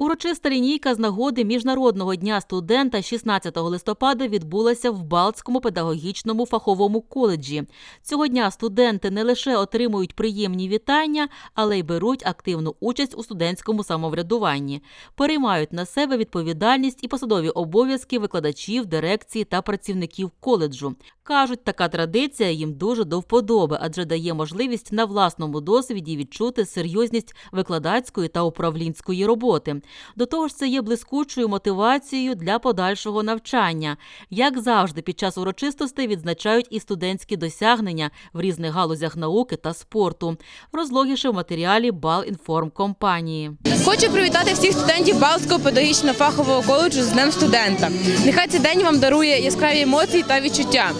Урочиста лінійка з нагоди Міжнародного дня студента 16 листопада відбулася в Балтському педагогічному фаховому коледжі. Цього дня студенти не лише отримують приємні вітання, але й беруть активну участь у студентському самоврядуванні, переймають на себе відповідальність і посадові обов'язки викладачів, дирекції та працівників коледжу. Кажуть, така традиція їм дуже до вподоби, адже дає можливість на власному досвіді відчути серйозність викладацької та управлінської роботи. До того ж, це є блискучою мотивацією для подальшого навчання. Як завжди, під час урочистостей відзначають і студентські досягнення в різних галузях науки та спорту. Розлогіше в матеріалі Балінформкомпанії. Хочу привітати всіх студентів Балтського педагогічного фахового коледжу з Днем студента. Нехай цей день вам дарує яскраві емоції та відчуття.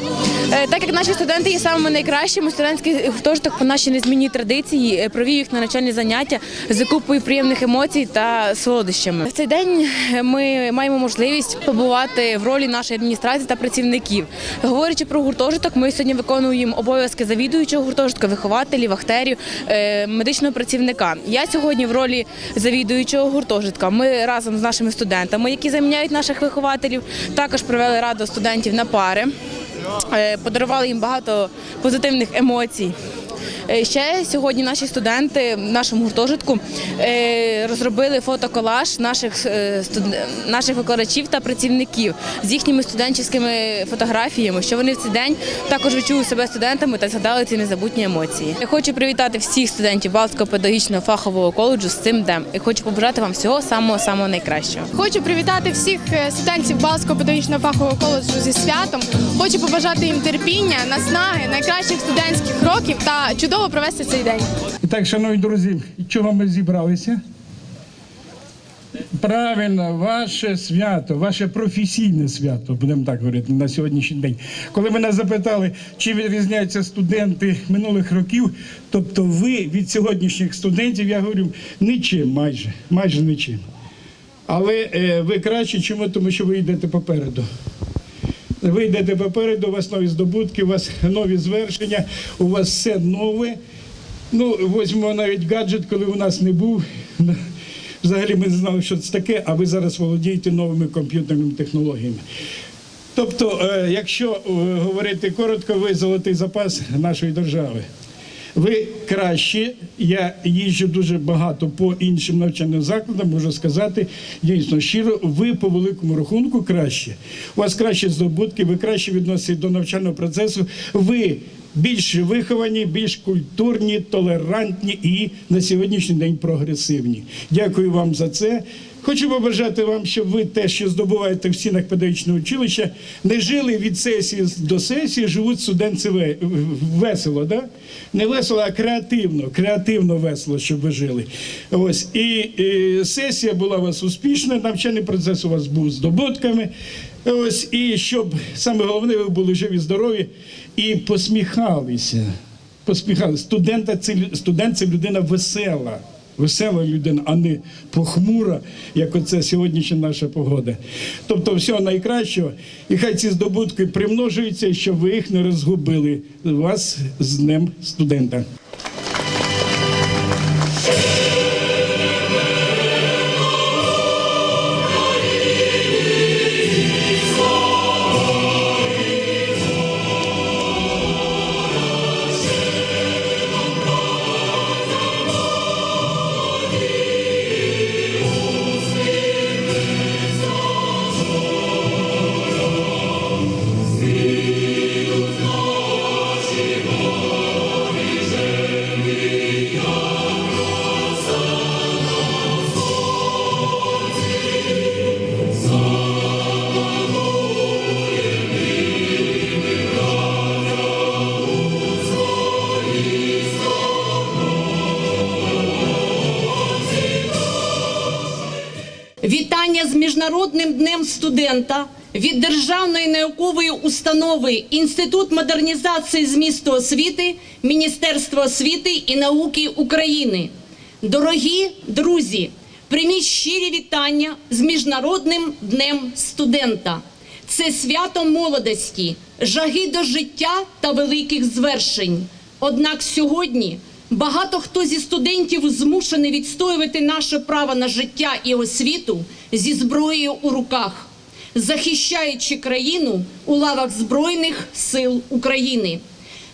Е, Так як наші студенти є самими найкращими, студентський гуртожиток по нашій незмінній традиції е, провів їх на навчальні заняття з приємних емоцій та солодощами. В цей день ми маємо можливість побувати в ролі нашої адміністрації та працівників. Говорячи про гуртожиток, ми сьогодні виконуємо обов'язки завідуючого гуртожитка, вихователів, вахтерів, е, медичного працівника. Я сьогодні в ролі завідуючого гуртожитка. Ми разом з нашими студентами, які заміняють наших вихователів, також провели раду студентів на пари, е, подарували їм багато позитивних емоцій. Е, Ще сьогодні наші студенти в нашому гуртожитку е, розробили фотоколаж наших, е, наших викладачів та працівників з їхніми студентськими фотографіями, що вони в цей день також відчули себе студентами та згадали ці незабутні емоції. Я хочу привітати всіх студентів Балтського педагогічного фахового коледжу з цим днем і хочу побажати вам всього самого самого найкращого. Хочу привітати всіх студентів Балського педагогічного фахового коледжу зі святом. Хочу побажати їм терпіння, наснаги, найкращих студентських років та чудово провести цей день. І так, шановні друзі, чого ми зібралися? Правильно, ваше свято, ваше професійне свято, будемо так говорити, на сьогоднішній день. Коли мене запитали, чи відрізняються студенти минулих років, тобто ви від сьогоднішніх студентів, я говорю, нічим майже, майже нічим. Але е, ви краще, чому? Тому що ви йдете попереду. Ви йдете попереду, у вас нові здобутки, у вас нові звершення, у вас все нове. Ну, візьмемо навіть гаджет, коли у нас не був. Взагалі ми не знали, що це таке, а ви зараз володієте новими комп'ютерними технологіями. Тобто, е, якщо е, говорити коротко, ви золотий запас нашої держави. Ви краще, я їжджу дуже багато по іншим навчальним закладам, можу сказати, дійсно щиро, ви по великому рахунку краще. У вас кращі здобутки, ви краще відноситесь до навчального процесу, ви більш виховані, більш культурні, толерантні і на сьогоднішній день прогресивні. Дякую вам за це. Хочу побажати вам, щоб ви те, що здобуваєте в стінах педагогічного училища, не жили від сесії до сесії, живуть студенти весело, да? не весело, а креативно, креативно весело, щоб ви жили. Ось і, і сесія була у вас успішна, навчальний процес у вас був здобутками. Ось і щоб саме головне, ви були живі, здорові і посміхалися. Посміхалися. Студент це людина весела весела людина, а не похмура, як оце сьогоднішня наша погода. Тобто, всього найкращого, і хай ці здобутки примножуються, щоб ви їх не розгубили. Вас з Днем студента. Міжнародним днем студента від Державної наукової установи Інститут модернізації змісту освіти Міністерства освіти і науки України. Дорогі друзі, прийміть щирі вітання з Міжнародним днем студента. Це свято молодості, жаги до життя та великих звершень. Однак сьогодні Багато хто зі студентів змушений відстоювати наше право на життя і освіту зі зброєю у руках, захищаючи країну у лавах Збройних сил України.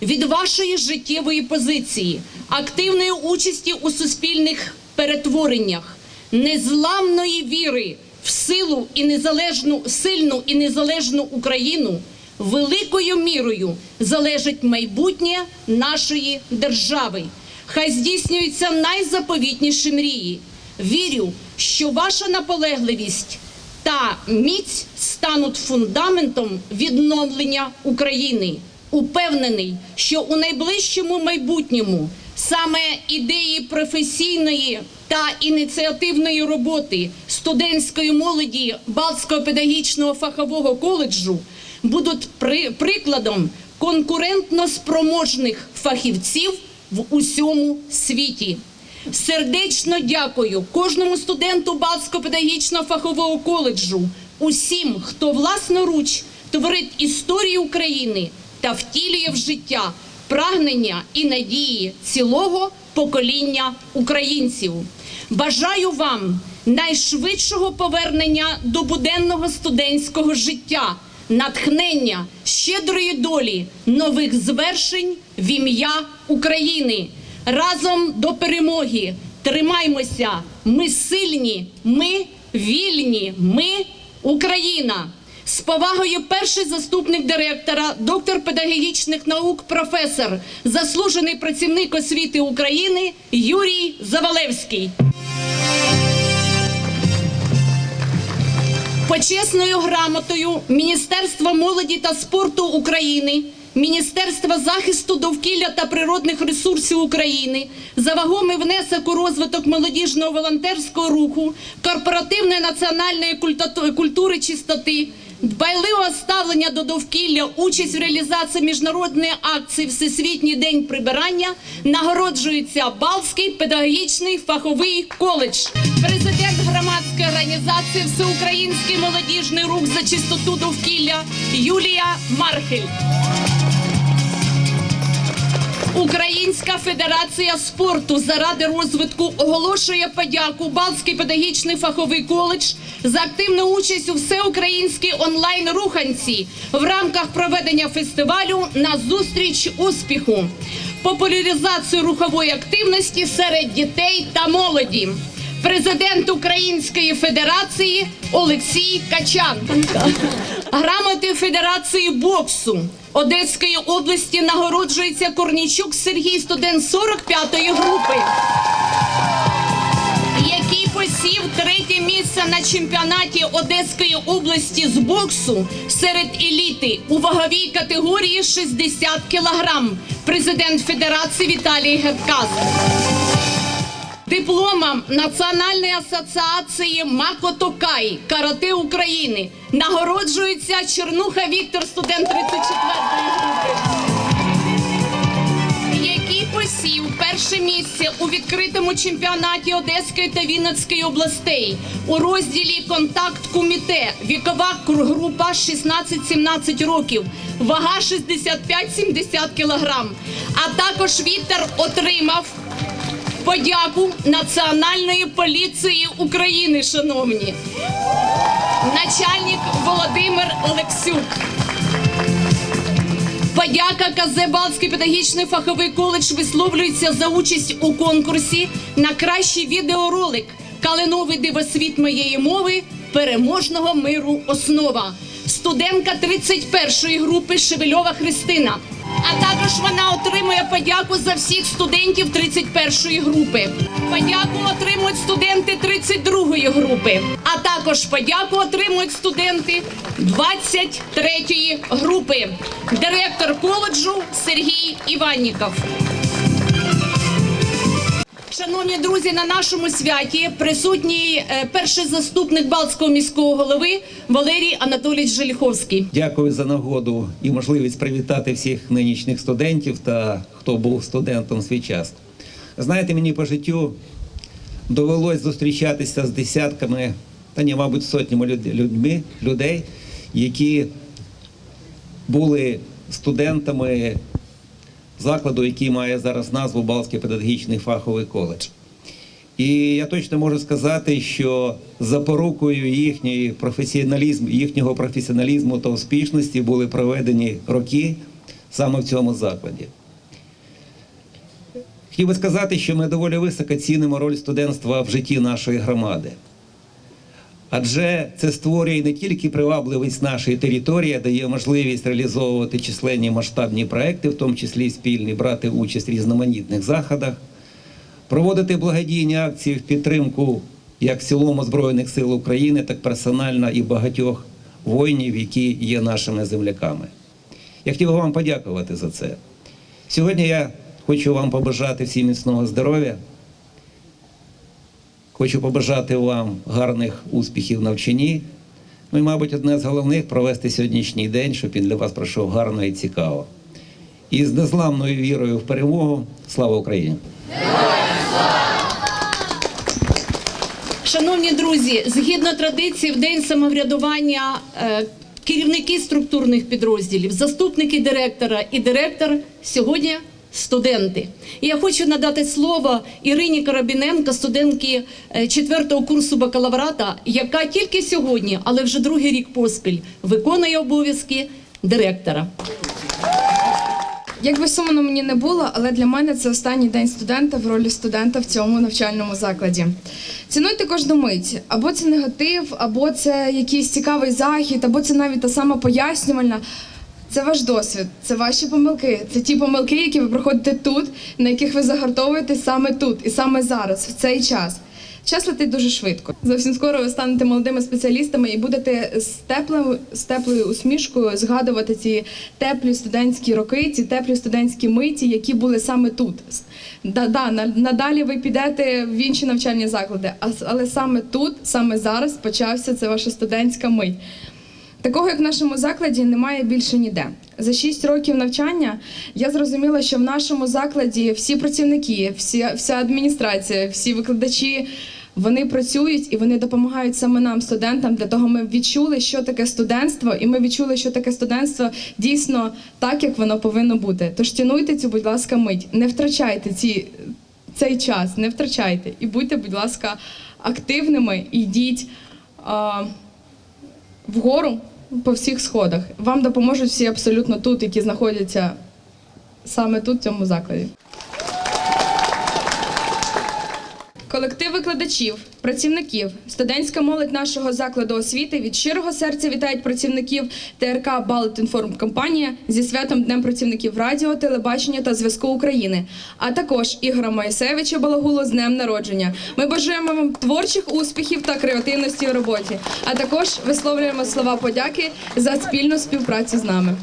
Від вашої життєвої позиції, активної участі у суспільних перетвореннях, незламної віри в силу і незалежну сильну і незалежну Україну великою мірою залежить майбутнє нашої держави. Хай здійснюються найзаповітніші мрії. Вірю, що ваша наполегливість та міць стануть фундаментом відновлення України. Упевнений, що у найближчому майбутньому саме ідеї професійної та ініціативної роботи студентської молоді Балтського педагогічного фахового коледжу будуть при- прикладом конкурентно спроможних фахівців в усьому світі. Сердечно дякую кожному студенту Балтського педагогічного фахового коледжу, усім, хто власноруч творить історію України та втілює в життя прагнення і надії цілого покоління українців. Бажаю вам найшвидшого повернення до буденного студентського життя, натхнення, щедрої долі, нових звершень в ім'я України. Разом до перемоги. Тримаймося. Ми сильні, ми вільні, ми Україна. З повагою перший заступник директора, доктор педагогічних наук, професор, заслужений працівник освіти України Юрій Завалевський. Почесною грамотою Міністерства молоді та спорту України, Міністерства захисту довкілля та природних ресурсів України за вагомий внесок у розвиток молодіжного волонтерського руху, корпоративної національної культури чистоти, дбайливого ставлення до довкілля, участь в реалізації міжнародної акції Всесвітній день прибирання нагороджується Балтський педагогічний фаховий коледж. Президент громадської організації Всеукраїнський молодіжний рух за чистоту довкілля Юлія Мархель. Українська федерація спорту заради розвитку оголошує подяку Балтський педагогічний фаховий коледж за активну участь у всеукраїнській онлайн руханці в рамках проведення фестивалю на зустріч успіху, популяризацію рухової активності серед дітей та молоді. Президент Української Федерації Олексій Качан. Грамоти Федерації боксу Одеської області нагороджується Корнічук Сергій, студент 45-ї групи, який посів третє місце на чемпіонаті Одеської області з боксу серед еліти у ваговій категорії 60 кілограм. Президент Федерації Віталій Гетказ. Дипломом Національної асоціації Мако Токай Карате України. Нагороджується Чернуха Віктор, студент 34-ї групи, який посів перше місце у відкритому чемпіонаті Одеської та Вінницької областей? У розділі Контакт Куміте, вікова група 16-17 років, вага 65-70 кілограм. А також Віктор отримав подяку Національної поліції України, шановні. Начальник Володимир Олексюк. Подяка КЗ Балтський педагогічний фаховий коледж висловлюється за участь у конкурсі на кращий відеоролик Калиновий дивосвіт моєї мови переможного миру основа. Студентка 31-ї групи Шевельова Христина. А також вона отримує подяку за всіх студентів 31-ї групи. Подяку отримують студенти 32-ї групи. А також подяку отримують студенти 23-ї групи. Директор коледжу Сергій Іванніков. Шановні друзі, на нашому святі присутній е, перший заступник Балтського міського голови Валерій Анатолійович Желіховський. Дякую за нагоду і можливість привітати всіх нинішніх студентів та хто був студентом свій час. Знаєте, мені по життю довелось зустрічатися з десятками, та ні, мабуть, сотнями люд- людьми, людей, які були студентами закладу, який має зараз назву Балтський педагогічний фаховий коледж. І я точно можу сказати, що запорукою їхньої професіоналізму, їхнього професіоналізму та успішності були проведені роки саме в цьому закладі. Хотів би сказати, що ми доволі високо цінимо роль студентства в житті нашої громади. Адже це створює не тільки привабливість нашої території, дає можливість реалізовувати численні масштабні проекти, в тому числі спільні, брати участь в різноманітних заходах, проводити благодійні акції в підтримку як в цілому Збройних сил України, так персонально і багатьох воїнів, які є нашими земляками. Я хотів би вам подякувати за це. Сьогодні я хочу вам побажати всім міцного здоров'я. Хочу побажати вам гарних успіхів навчанні. Ну і, мабуть, одне з головних провести сьогоднішній день, щоб він для вас пройшов гарно і цікаво. І з незламною вірою в перемогу. Слава Україні! Шановні друзі, згідно традиції, в день самоврядування е, керівники структурних підрозділів, заступники директора і директор сьогодні студенти. І я хочу надати слово Ірині Карабіненко, студентки 4-го курсу бакалаврата, яка тільки сьогодні, але вже другий рік поспіль, виконує обов'язки директора. Як би сумно мені не було, але для мене це останній день студента в ролі студента в цьому навчальному закладі. Цінуйте кожну мить, або це негатив, або це якийсь цікавий захід, або це навіть та сама пояснювальна. Це ваш досвід, це ваші помилки, це ті помилки, які ви проходите тут, на яких ви загартовуєтесь саме тут і саме зараз, в цей час. Час летить дуже швидко. Зовсім скоро ви станете молодими спеціалістами і будете з теплою, з теплою усмішкою згадувати ці теплі студентські роки, ці теплі студентські миті, які були саме тут. Да, да, надалі ви підете в інші навчальні заклади, але саме тут, саме зараз почався це ваша студентська мить. Такого, як в нашому закладі, немає більше ніде. За 6 років навчання я зрозуміла, що в нашому закладі всі працівники, всі, вся адміністрація, всі викладачі. Вони працюють і вони допомагають саме нам, студентам. Для того ми відчули, що таке студентство, і ми відчули, що таке студентство дійсно так, як воно повинно бути. Тож цінуйте цю, будь ласка, мить. Не втрачайте ці, цей час, не втрачайте. І будьте, будь ласка, активними і йдіть. А, вгору по всіх сходах. Вам допоможуть всі абсолютно тут, які знаходяться саме тут, в цьому закладі. Колектив викладачів, працівників, студентська молодь нашого закладу освіти від щирого серця вітають працівників ТРК Балет Компанія зі святом Днем працівників радіо, телебачення та зв'язку України, а також Ігора Моїсевича Балагулу з днем народження. Ми бажаємо вам творчих успіхів та креативності у роботі, а також висловлюємо слова подяки за спільну співпрацю з нами.